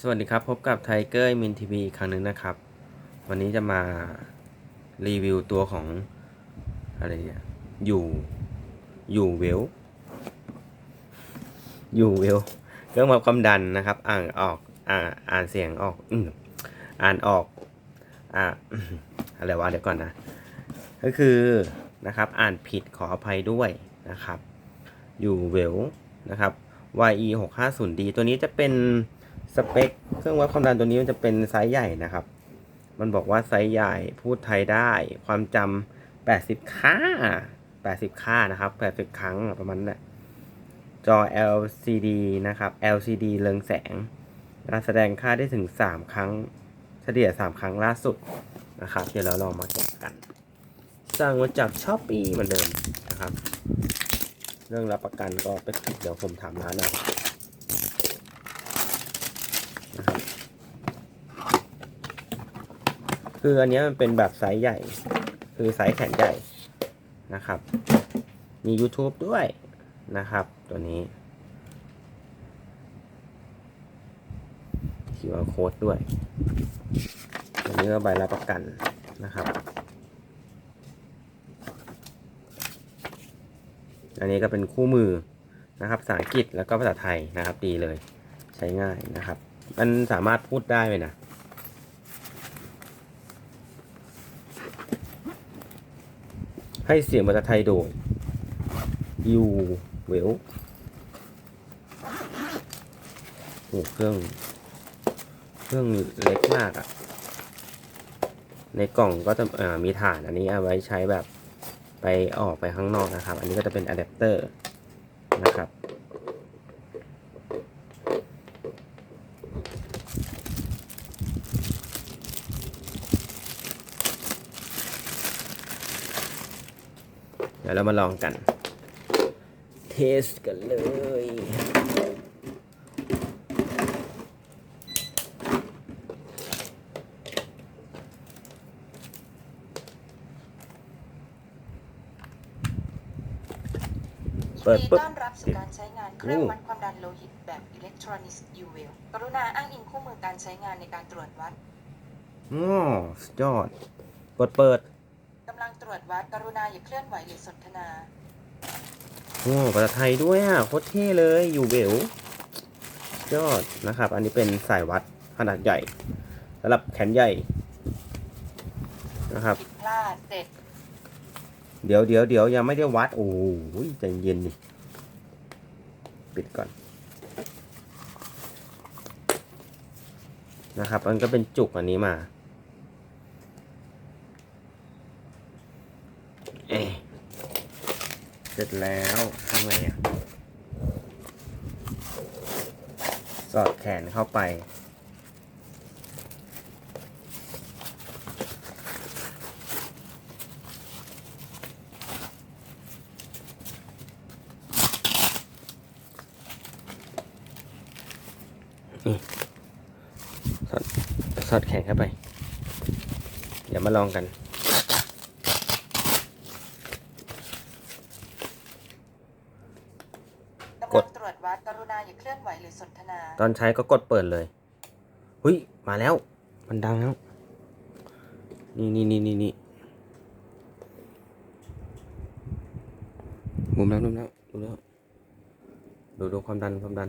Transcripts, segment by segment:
สวัสดีครับ พบกับไทเกอร์มินทีวีอีกครั้งหนึ่งนะครับ วันนี้จะมารีวิวตัวของ อะไรเนี่ย อยู่ อยู่เวล อยู่เวลเครื่องวัดความดันนะครับ อ่านออกอ่าอ่านเสียงออกอือ่านออก อ่าอะไรวะเดี๋ยวก่อนนะ ก็คือนะครับ อ่านผิดขออภัยด้วยนะครับ อยู่เวลนะครับ YE 6 5 0 D ตัวนี้จะเป็น สเปคเครื่องวัดความดันตัวนี้มันจะเป็นไซส์ใหญ่นะครับ มันบอกว่าไซส์ใหญ่พูดไทยได้ ความจำ80ค่า80ค่านะครับ80ครั้งประมาณนั้นแหละจอ LCD นะครับ LCD เรืองแสงนะแสดงค่าได้ถึง3ครั้ง เฉลี่ย3ครั้งล่าสุดนะครับ เดี๋ยวเราลองมาแกะกันสั่งมาจากช้อปปี้เหมือนเดิมนะครับ เรื่องรับประกันก็ไปเดี๋ยวผมถามร้านเอานะรับ คืออันนี้มันเป็นแบบไซส์ใหญ่ คือไซส์แขนใหญ่นะครับ มี YouTube ด้วยนะครับ ตัวนี้ QR code ด้วย อันนี้ก็ใบรับประกันนะครับ อันนี้ก็เป็นคู่มือนะครับ ภาษาอังกฤษแล้วก็ภาษาไทยนะครับ ดีเลย ใช้ง่ายนะครับ มันสามารถพูดได้เลยนะ ให้เสียงภาษาไทยโดย you will โอ้เครื่อง เครื่องเล็กมากอะ่ะ ในกล่องก็จะมีฐานอันนี้เอาไว้ใช้แบบไปออกไปข้างนอกนะครับ อันนี้ก็จะเป็นอะแดปเตอร์นะครับ ดี๋ยวเรามาลองกัน เทสกันเลย เปิดยินปุ๊บ ต้อนรับสู่การใช้งานเครื่องวัดความดันโลหิตแบบอิเล็กทรอนิกส์ยูเวลกรุณาอ้างอิงคู่มือการใช้งานในการตรวจวัด อ๋อสุดยอด กดเปิดกำ ลังตรวจวัดกรุณาอย่าเคลื่อนไหวหรือสนทนาโอ้ภาษาไทยด้วยอะโคตรเท่เลยอยู่เบลยอดนะครับ อันนี้เป็นสายวัดขนาดใหญ่สำหรับแขนใหญ่นะครับผิดพลาดเสร็จ เดี๋ยวเดี๋ยวเดี๋ยวยังไม่ได้วัด โอ้โหใจเย็นดิปิดก่อนนะครับ มันก็เป็นจุกอันนี้มา เอ๊ะ เสร็จแล้วทำไงอะ สอดแขนเข้าไป สอดสอดแขนเข้าไป เดี๋ยวมาลองกัน กำกลัดงตรวจวัดกรุณาอย่าเคลื่อนไหวหรือสนทนา ตอนใช้ก็กดเปิดเลยหุยมาแล้ว มันดังแล้ว นี่นี่นี่นี่นี่มุมแล้วมุมแล้วดูแล้วดูดูความดันความดัน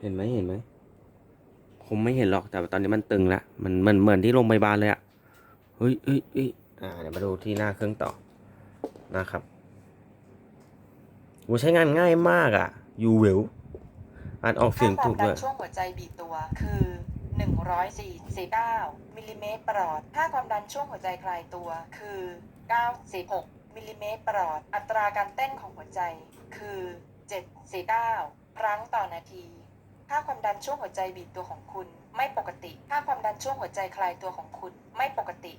เห็นไหมเห็นไหมผมไม่เห็นหรอกแต่ว่าตอนนี้มันตึงแล้วมันเหมือนเหมือนที่โรงพยาบาลเลยอะเฮ้ยเฮ้ยเฮ้ยอ่าเดี๋ยวมาดูที่หน้าเครื่องต่อ นะครับโอ้ใช้งานง่ายมากอะยูเวลอ่านออกเสีค่ายงควาถูมกดัด้นวยช่วงหัวใจบีบตัวคือ149มิลลิเมตรประหลอดค่าความดันช่วงหัวใจคลายตัวคือ 96มิลลิเมตรประหลอด อัตราการเต้นของหัวใจคือ 749 ครั้งต่อนาที ค่าความดันช่วงหัวใจบีบตัวของคุณ ไม่ปกติ ค่าความดันช่วงหัวใจคลายตัวของคุณ ไม่ปกติ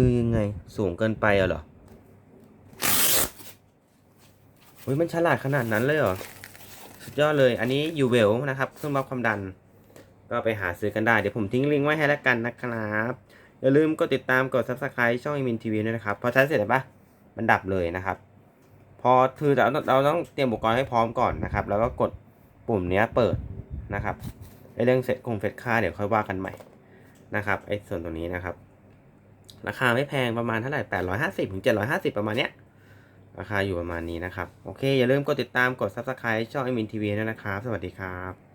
คือยังไงสูงเกินไปอะเหรอเฮ้ยมันฉลาดขนาดนั้นเลยเหรอ สุดยอดเลย อันนี้ยูเวลนะครับเครื่องวัดความดัน ก็ไปหาซื้อกันได้ เดี๋ยวผมทิ้งลิงก์ไว้ให้แล้วกันนะครับ อย่าลืมกดติดตามกด subscribe ช่องอิมินทีวีด้วยนะครับ พอใช้เสร็จแล้วปะมันดับเลยนะครับ พอคือเราเราต้องเตรียมอุปกรณ์ให้พร้อมก่อนนะครับ แล้วก็กดปุ่มเนี้ยเปิดนะครับไอเรื่องเซตคงเฟซค่าเดี๋ยวค่อยว่ากันใหม่นะครับไอส่วนตรงนี้นะครับ ราคาไม่แพงประมาณเท่าไหร่ 850 ถึง 750 ประมาณเนี้ย ราคาอยู่ประมาณนี้นะครับ โอเค อย่าลืมกดติดตามกด subscribe ช่องไอมินทีวีด้วยนะครับ สวัสดีครับ